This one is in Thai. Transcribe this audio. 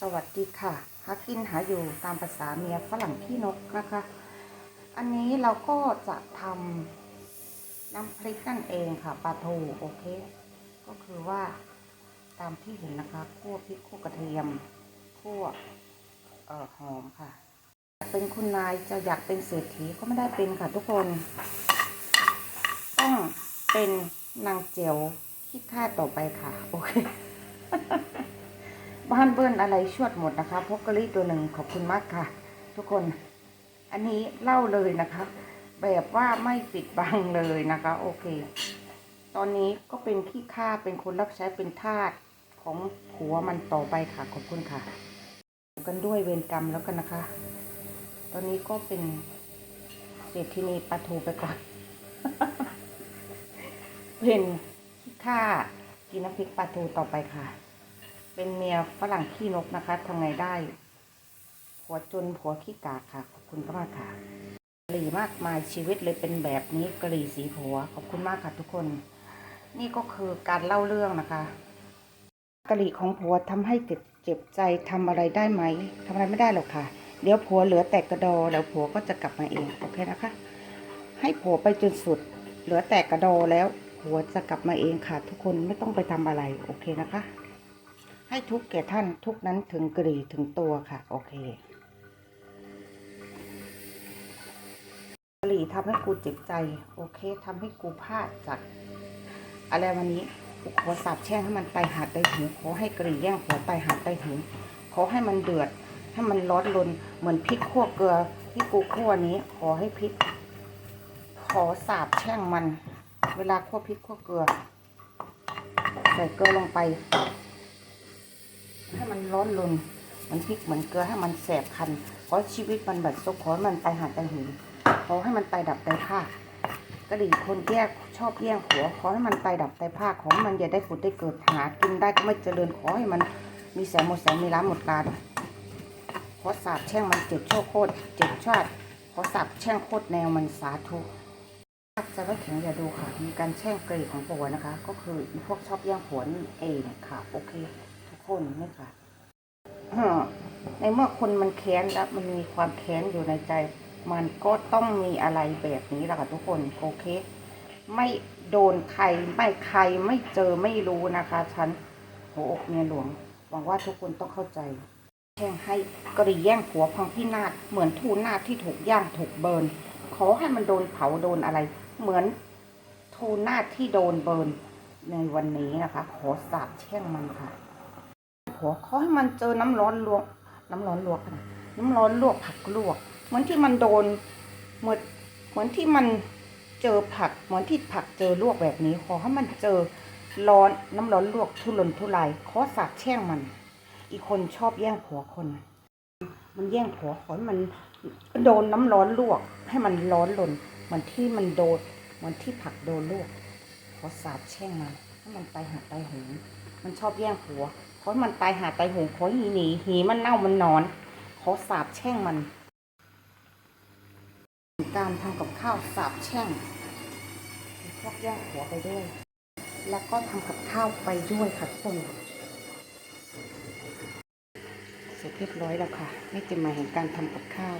สวัสดีค่ะหากินหาอยู่ตามภาษาเมียฝรั่งขี้นกนะคะ อันนี้เราก็จะทำน้ำพริกนั่นเองค่ะปลาทูโอเค ก็คือว่าตามที่เห็นนะคะคั่วพริกคั่วกระเทียมคั่วเอ่อหอมค่ะอยากเป็นคุณนายจะอยากเป็นเศรษฐีก็ไม่ได้เป็นค่ะทุกคน ต้องเป็นนางเจียวคิดค่าต่อไปค่ะ โอเค บ้านเบิ้ลอะไรชวดหมดนะคะพกกะลิตัวหนึ่งขอบคุณมากค่ะ ทุกคน อันนี้เล่าเลยนะคะ แบบว่าไม่ปิดบังเลยนะคะ โอเค ตอนนี้ก็เป็นขี้ข้าเป็นคนรับใช้เป็นทาสของผัวมันต่อไปค่ะขอบคุณค่ะ กันด้วยเวรกรรมแล้วกันนะคะ ตอนนี้ก็เป็นเศรษฐินีปลาทูไปก่อน เป็นขี้ข้ากินน้ำพริกปลาทูต่อไปค่ะ เป็นเมียฝรั่งขี้นกนะคะทำไงได้ผัวจนผัวขี้กากค่ะ ขอบคุณมากค่ะกะหรี่มากมายชีวิตเลยเป็นแบบนี้กะหรี่สีผัว ขอบคุณมากค่ะทุกคน นี่ก็คือการเล่าเรื่องนะคะกะหรี่ของผัวทำให้เจ็บเจ็บใจทำอะไรได้ไหมทำอะไรไม่ได้หรอกค่ะ เดี๋ยวผัวเหลือแต่กระดอแล้วผัวก็จะกลับมาเองโอเคนะคะ ให้ผัวไปจนสุด เหลือแต่กระดอแล้วผัวจะกลับมาเองค่ะ ทุกคนไม่ต้องไปทำอะไรโอเคนะคะ ให้ทุกแก่ท่านทุกนั้นถึงกรีถึงตัวค่ะ โอเคกรีทำให้กูเจ็บใจ โอเคทำให้กูพลาดจากอะไรวันนี้กูขอสาบแช่งให้มันไปหาได้ถึงขอให้กรีแย่งหัวไปหาได้ถึงขอให้มันเดือด ให้มันร้อนรนเหมือนพริกขั่วเกลือที่กูขั่วนี้ ขอให้พริก ขอสาบแช่งมัน เวลาขั่วพริกขั่วเกลือ ใส่เกลือลงไป ให้มันร้อนรนเหมันพริกเหมือนเกลือให้มันแสบคันขอชีวิตมันแบบซกขอมันไปหาไปหินขอให้มันไปดับไตผ้ากระดิ่งคนแยกชอบแย่งผัวขอให้มันไปดับไตผ้าขอให้มันอย่าได้ผุดได้เกิดหากินได้ก็ไม่เจริญขอให้มันมีแสงหมดแสงมีร้านหมดร้านขอสาบแช่งมันเจ็บโชคโคตรเจ็บชาติขอสาบแช่งโคตรแนวมันสาธุจะไม่แข็งอย่าดูค่ะ มีการแช่งกรีดของผัวนะคะ ก็คือพวกชอบแย่งผัวนี่เองค่ะ โอเค กคนนี่ค่ะในเมื่อคนมันแค้นแล้วมันมีความแค้นอยู่ในใจ มันก็ต้องมีอะไรแบบนี้แหละค่ะทุกคนโอเค ไม่โดนใครไม่ใครไม่เจอไม่รู้นะคะฉันหัวอกเมียหลวงหวังว่าทุกคนต้องเข้าใจแช่งให้กรีแย่งผัวพังพินาศเหมือนทูนาที่ถูกย่างถูกเบิร์นขอให้มันโดนเผาโดนอะไร เหมือนทูนาที่โดนเบิร์นในวันนี้นะคะ ขอสาบแช่งมันค่ะ ผัวเขาให้มันเจอน้ำร้อนลวก น้ำร้อนลวกนะน้ำร้อนลวกผักลวก เหมือนที่มันโดนเหมือนเหมือนที่มันเจอผักเหมือนที่ผักเจอลวกแบบนี้ ขอให้มันเจอร้อนน้ำร้อนลวกทุรนทุรายขอสาบแช่งมัน อีกคนชอบแย่งผัวคน มันแย่งผัวขอให้มันโดนน้ำร้อนลวก ให้มันร้อนลนเหมือนที่มันโดนเหมือนที่ผักโดนลวกขอสาบแช่งมันให้มันไปหาไปหง มันชอบแย่งผัวขอให้มันตายหาตายโหงขอหีหนีหีมันเน่ามันนอน ขอสาบแช่งมัน การทำกับข้าวสาบแช่งพวกแย่งผัวไปด้วย แล้วก็ทำกับข้าวไปด้วยค่ะทุกคนเสร็จเรียบร้อยแล้วค่ะ ไม่เต็มหมายแห่งการทำกับข้าว